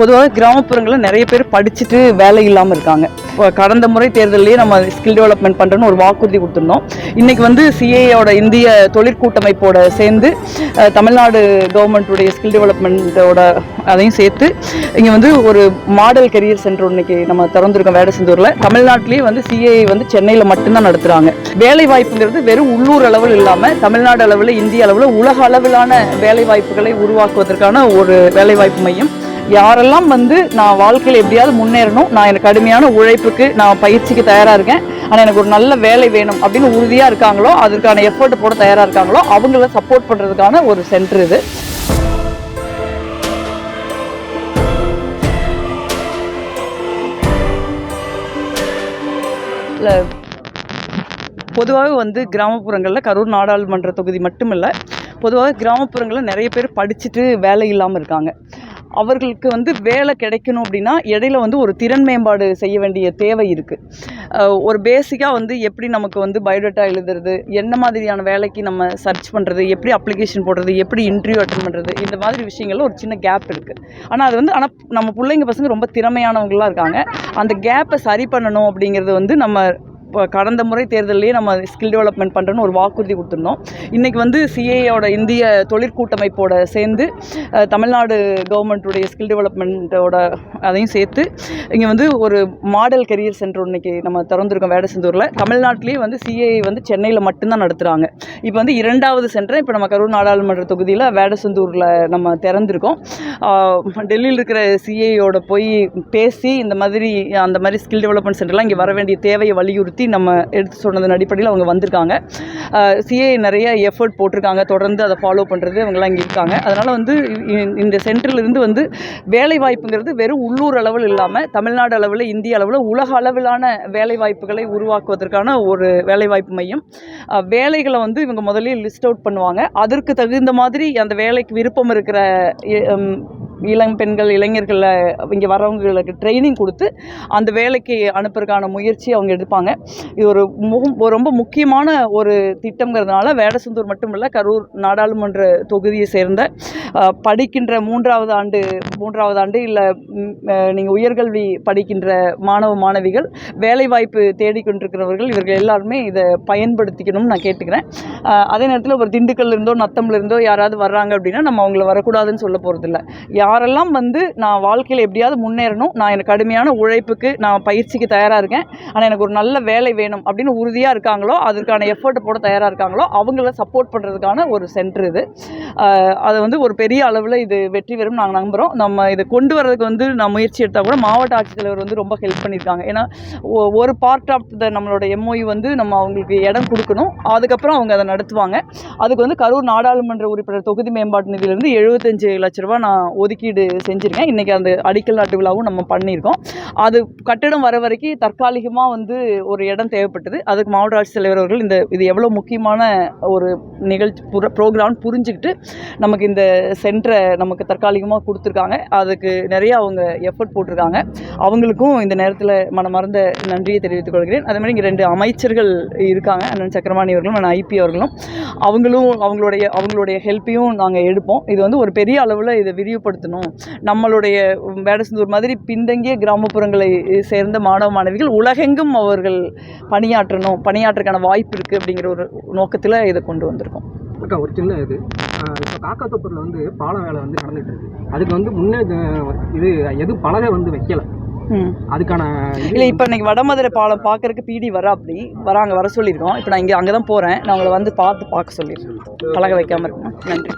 பொதுவாக கிராமப்புறங்களில் நிறைய பேர் படிச்சுட்டு வேலை இல்லாமல் இருக்காங்க. இப்போ கடந்த முறை தேர்தலையே நம்ம ஸ்கில் டெவலப்மெண்ட் பண்ணுறோன்னு ஒரு வாக்குறுதி கொடுத்துருந்தோம். இன்றைக்கி வந்து சிஏயோட இந்திய தொழிற்கூட்டமைப்போட சேர்ந்து தமிழ்நாடு கவர்மெண்ட்டுடைய ஸ்கில் டெவலப்மெண்ட்டோட அதையும் சேர்த்து இங்கே வந்து ஒரு மாடல் கெரியர் சென்டர் இன்னைக்கு நம்ம திறந்துருக்கோம் வேடசந்தூரில். தமிழ்நாட்டிலேயே வந்து சிஏஐ வந்து சென்னையில் மட்டும்தான் நடத்துகிறாங்க வேலை வாய்ப்புங்கிறது வெறும் உள்ளூர் அளவில் இல்லாமல் தமிழ்நாடு அளவில் இந்திய அளவில் உலக அளவிலான வேலை வாய்ப்புகளை உருவாக்குவதற்கான ஒரு வேலைவாய்ப்பு மையம். யாரெல்லாம் வந்து நான் வாழ்க்கையில் எப்படியாவது முன்னேறணும் நான் எனக்கு கடுமையான உழைப்புக்கு நான் பயிற்சிக்கு தயாராக இருக்கேன் ஆனால் எனக்கு ஒரு நல்ல வேலை வேணும் அப்படின்னு உறுதியாக இருக்காங்களோ அதற்கான எஃபர்ட் போட தயாராக இருக்காங்களோ அவங்கள சப்போர்ட் பண்ணுறதுக்கான ஒரு சென்டர் இது. இல்லை வந்து கிராமப்புறங்களில் கரூர் நாடாளுமன்ற தொகுதி மட்டும் இல்லை பொதுவாக கிராமப்புறங்களில் நிறைய பேர் படிச்சுட்டு வேலை இல்லாமல் இருக்காங்க. அவர்களுக்கு வந்து வேலை கிடைக்கணும் அப்படின்னா இடையில வந்து ஒரு திறன் மேம்பாடு செய்ய வேண்டிய தேவை இருக்குது ஒரு பேசிக்காக வந்து எப்படி நமக்கு வந்து பயோடேட்டா எழுதுறது என்ன மாதிரியான வேலைக்கு நம்ம சர்ச் பண்ணுறது எப்படி அப்ளிகேஷன் போடுறது எப்படி இன்டர்வியூ அட்டன் பண்ணுறது இந்த மாதிரி விஷயங்களில் ஒரு சின்ன கேப் இருக்குது ஆனால் அது வந்து ஆனால் நம்ம பிள்ளைங்க பசங்க ரொம்ப திறமையானவங்களாம் இருக்காங்க. அந்த கேப்பை சரி பண்ணணும் அப்படிங்கிறது வந்து நம்ம கடந்த முறை தேர்தலையே நம்ம ஸ்கில் டெவலப்மெண்ட் பண்ணுறோன்னு ஒரு வாக்குறுதி கொடுத்துருந்தோம். இன்றைக்கி வந்து சிஏயோட இந்திய தொழிற்கூட்டமைப்போட சேர்ந்து தமிழ்நாடு கவர்மெண்ட்டுடைய ஸ்கில் டெவலப்மெண்ட்டோட அதையும் சேர்த்து இங்கே வந்து ஒரு மாடல் கெரியர் சென்டர் இன்னைக்கு நம்ம திறந்துருக்கோம் வேடசந்தூரில். தமிழ்நாட்டிலேயே வந்து சிஏஐ வந்து சென்னையில் மட்டும்தான் நடத்துகிறாங்க இப்போ வந்து இரண்டாவது சென்டர் இப்போ நம்ம கரூர் நாடாளுமன்ற தொகுதியில் வேடசந்தூரில் நம்ம திறந்திருக்கோம். டெல்லியில் இருக்கிற சிஏயோட போய் பேசி இந்த மாதிரி அந்த மாதிரி ஸ்கில் டெவலப்மெண்ட் சென்டர்லாம் இங்கே வர வேண்டிய தேவையை வலியுறுத்தி பற்றி நம்ம எடுத்து சொன்னதன் அடிப்படையில் அவங்க வந்திருக்காங்க. சிஏ நிறைய எஃபர்ட் போட்டிருக்காங்க. தொடர்ந்து அதை ஃபாலோ பண்ணுறது அவங்கெல்லாம் இங்கே இருக்காங்க. அதனால் வந்து இந்த சென்டர்லேருந்து வந்து வேலை வாய்ப்புங்கிறது வெறும் உள்ளூர் அளவில் இல்லாமல் தமிழ்நாடு அளவில் இந்திய அளவில் உலக அளவிலான வேலை வாய்ப்புகளை உருவாக்குவதற்கான ஒரு வேலைவாய்ப்பு மையம். வேலைகளை வந்து இவங்க முதல்லயே லிஸ்ட் அவுட் பண்ணுவாங்க. அதற்கு தகுந்த மாதிரி அந்த வேலைக்கு விருப்பம் இருக்கிற இளம் பெண்கள் இளைஞர்களை இங்கே வரவங்களுக்கு ட்ரைனிங் கொடுத்து அந்த வேலைக்கு அனுப்புறதுக்கான முயற்சி அவங்க எடுப்பாங்க. இது ஒரு ரொம்ப முக்கியமான ஒரு திட்டங்கிறதுனால வேடசந்தூர் மட்டும் இல்லை கரூர் நாடாளுமன்ற தொகுதியை சேர்ந்த படிக்கின்ற மூன்றாவது ஆண்டு மூன்றாவது ஆண்டு இல்லை நீங்கள் உயர்கல்வி படிக்கின்ற மாணவ மாணவிகள் வேலைவாய்ப்பு தேடிக்கொண்டிருக்கிறவர்கள் இவர்கள் எல்லாருமே இதை பயன்படுத்திக்கணும்னு நான் கேட்டுக்கிறேன். அதே நேரத்தில் ஒரு திண்டுக்கல்ல இருந்தோ நத்தம்ல இருந்தோ யாராவது வர்றாங்க அப்படின்னா நம்ம அவங்கள வரக்கூடாதுன்னு சொல்ல போகிறதில்ல யாரெல்லாம் வந்து நான் வாழ்க்கையில் எப்படியாவது முன்னேறணும் நான் எனக்கு கடுமையான உழைப்புக்கு நான் பயிற்சிக்கு தயாராக இருக்கேன் ஆனால் எனக்கு ஒரு நல்ல வேலை வேணும் அப்படின்னு உறுதியாக இருக்காங்களோ அதற்கான எஃபர்ட் போட தயாராக இருக்காங்களோ அவங்கள சப்போர்ட் பண்ணுறதுக்கான ஒரு சென்டர் இது. அதை வந்து ஒரு பெரிய அளவில் இது வெற்றி பெறும் நாங்கள் நம்புகிறோம் நம்ம இதை கொண்டு வரதுக்கு வந்து நான் முயற்சி எடுத்தால் கூட மாவட்ட ஆட்சித்தலைவர் வந்து ரொம்ப ஹெல்ப் பண்ணியிருக்காங்க. ஏன்னா ஒரு பார்ட் ஆஃப் த நம்மளோட எம்ஓயு வந்து நம்ம அவங்களுக்கு இடம் கொடுக்கணும். அதுக்கப்புறம் அவங்க அதை நடத்துவாங்க. அதுக்கு வந்து கரூர் நாடாளுமன்ற உறுப்பினர் தொகுதி மேம்பாட்டு நிதியிலேருந்து எழுபத்தஞ்சு லட்ச ரூபா நான் ஒதுக்கீடு செஞ்சுருக்கேன். இன்றைக்கி அந்த அடிக்கல் நாட்டு விழாவும் நம்ம பண்ணியிருக்கோம். அது கட்டிடம் வர வரைக்கும் தற்காலிகமாக வந்து ஒரு இடம் தேவைப்பட்டது. அதுக்கு மாவட்ட ஆட்சித்தலைவர் அவர்கள் இந்த இது எவ்வளோ முக்கியமான ஒரு நிகழ்ச்சி ப்ரோக்ராம் புரிஞ்சுக்கிட்டு நமக்கு இந்த சென்டரை நமக்கு தற்காலிகமாக கொடுத்துருக்காங்க. அதுக்கு நிறைய அவங்க எஃபர்ட் போட்டிருக்காங்க. அவங்களுக்கும் இந்த நேரத்தில் மனமார்ந்த நன்றியை தெரிவித்துக் கொள்கிறேன். அதே மாதிரி இங்கே ரெண்டு அமைச்சர்கள் இருக்காங்க. அண்ணன் சக்கரபாணி அவர்களும் அண்ணன் ஐபி அவர்களும். அவங்களும் அவங்களுடைய அவங்களுடைய ஹெல்ப்பையும் நாங்கள் எடுப்போம். இது வந்து ஒரு பெரிய அளவில் இதை விரிவுபடுத்தணும் நம்மளுடைய வேடசந்தூர் மாதிரி பின்தங்கிய கிராமப்புறங்களை சேர்ந்த மாணவ மாணவிகள் உலகெங்கும் அவர்கள் பணியாற்றணும் பணியாற்றுறதுக்கான வாய்ப்பு இருக்குது அப்படிங்கிற ஒரு நோக்கத்தில் இதை கொண்டு வந்திருக்கோம். அக்கா ஒரு சின்ன இது. இப்போ காக்காத்தோப்பூரில் வந்து பாலம் வேலை வந்து நடந்துட்டு இருக்கு. அதுக்கு வந்து முன்னே இது எது பலகை வந்து வைக்கல. அதுக்கான இல்லை இப்போ இன்னைக்கு வடமதுரை பாலம் பார்க்கறதுக்கு பிடி வரா அப்படி வராங்க வர சொல்லியிருக்கோம். இப்போ நான் இங்கே அங்கே தான் போகிறேன் நான் உங்களை வந்து பார்த்து பார்க்க சொல்லியிருக்கேன். பழக வைக்காமல் இருக்கணும். நன்றி.